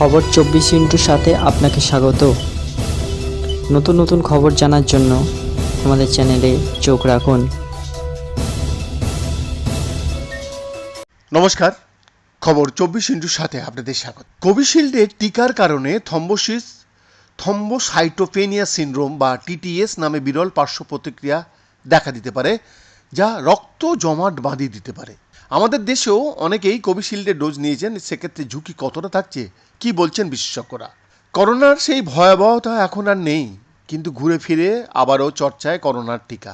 খবর চব্বিশ ইন্টুর সাথে আপনাকে স্বাগত। নতুন নতুন খবর জানার জন্য আমাদের চ্যানেলে চোখ রাখুন। নমস্কার, খবর চব্বিশ ইন্টুর সাথে আপনাদের স্বাগত। কোভিশিল্ডের টিকার কারণে থম্বোসিস থম্বোসাইটোপেনিয়া সিনড্রোম বা টিটিএস নামে বিরল পার্শ্ব প্রতিক্রিয়া দেখা দিতে পারে, যা রক্ত জমাট বাঁধিয়ে দিতে পারে। আমাদের দেশেও অনেকেই কোভিশিল্ডের ডোজ নিয়েছেন, সেক্ষেত্রে ঝুঁকি কতটা থাকছে, কি বলছেন বিশেষজ্ঞরা? করোনার সেই ভয়াবহতা এখন আর নেই, কিন্তু ঘুরে ফিরে আবারও চর্চায় করোনার টিকা।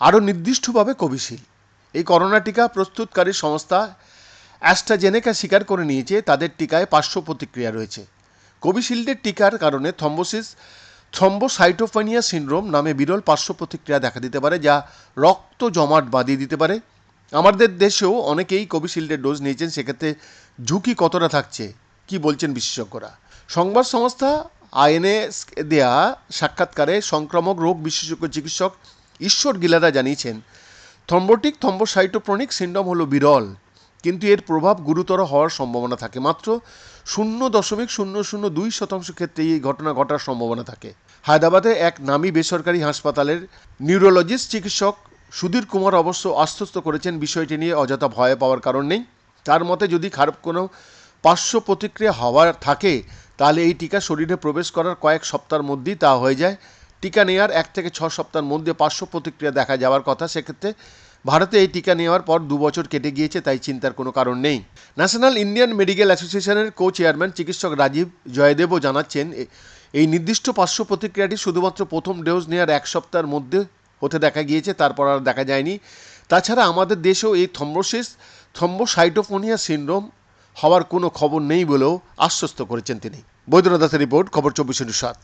আরও নির্দিষ্টভাবে কোভিশিল্ড। এই করোনা টিকা প্রস্তুতকারী সংস্থা অ্যাস্ট্রাজেনেকা স্বীকার করে নিয়েছে, তাদের টিকায় পার্শ্ব প্রতিক্রিয়া রয়েছে। কোভিশিল্ডের টিকার কারণে থম্বোসিস থ্রম্বোসাইটোফেনিয়া সিন্ড্রোম নামে বিরল পার্শ্ব প্রতিক্রিয়া দেখা দিতে পারে, যা রক্ত জমাট বাঁধিয়ে দিতে পারে। আমাদের দেশেও অনেকেই কোভিশিল্ডের ডোজ নিয়েছেন, সেক্ষেত্রে ঝুঁকি কতটা থাকছে, কি বলছেন বিশেষজ্ঞরা? সংবাদ সংস্থা আইএনএস দেয়া সাক্ষাৎকারে সংক্রামক রোগ বিশেষজ্ঞ চিকিৎসক ঈশ্বর গিলারা জানিয়েছেন থম্বোটিক থম্বোসাইটোপ্রনিক সিন্ড্রোম হলো বিরল, কিন্তু এর প্রভাব গুরুতর হওয়ার সম্ভাবনা থাকে। মাত্র শূন্য দশমিক শূন্য শূন্য দুই শতাংশ ক্ষেত্রে এই ঘটনা ঘটার সম্ভাবনা থাকে। হায়দ্রাবাদে এক নামী বেসরকারি হাসপাতালের নিউরোলজিস্ট চিকিৎসক সুধীর কুমার অবশ্য আশ্বস্ত করেছেন বিষয়টি নিয়ে, অযথা ভয় পাওয়ার কারণ নেই। তার মতে, যদি খারাপ কোনো পার্শ্ব প্রতিক্রিয়া হওয়ার থাকে, তাহলে এই টিকা শরীরে প্রবেশ করার কয়েক সপ্তাহের মধ্যেই তা হয়ে যায়। টিকা নেওয়ার এক থেকে ছ সপ্তাহের মধ্যে পার্শ্ব প্রতিক্রিয়া দেখা যাওয়ার কথা। সেক্ষেত্রে ভারতে এই টিকা নেওয়ার পর দু বছর কেটে গিয়েছে, তাই চিন্তার কোনো কারণ নেই। ন্যাশনাল ইন্ডিয়ান মেডিকেল অ্যাসোসিয়েশনের কো চেয়ারম্যান চিকিৎসক রাজীব জয়দেবও জানাচ্ছেন এই নির্দিষ্ট পার্শ্ব প্রতিক্রিয়াটি শুধুমাত্র প্রথম ডোজ নেওয়ার এক সপ্তাহের মধ্যে হতে দেখা গিয়েছে, তারপর আর দেখা যায়নি। তাছাড়া আমাদের দেশেও এই থম্বোসিস থম্বোসাইটোফোনিয়া সিন্ড্রোম হওয়ার কোনো খবর নেই বলেও আশ্বস্ত করেছেন তিনি। বৈদ্যনাথ দাসের রিপোর্ট, খবর চব্বিশ সাত।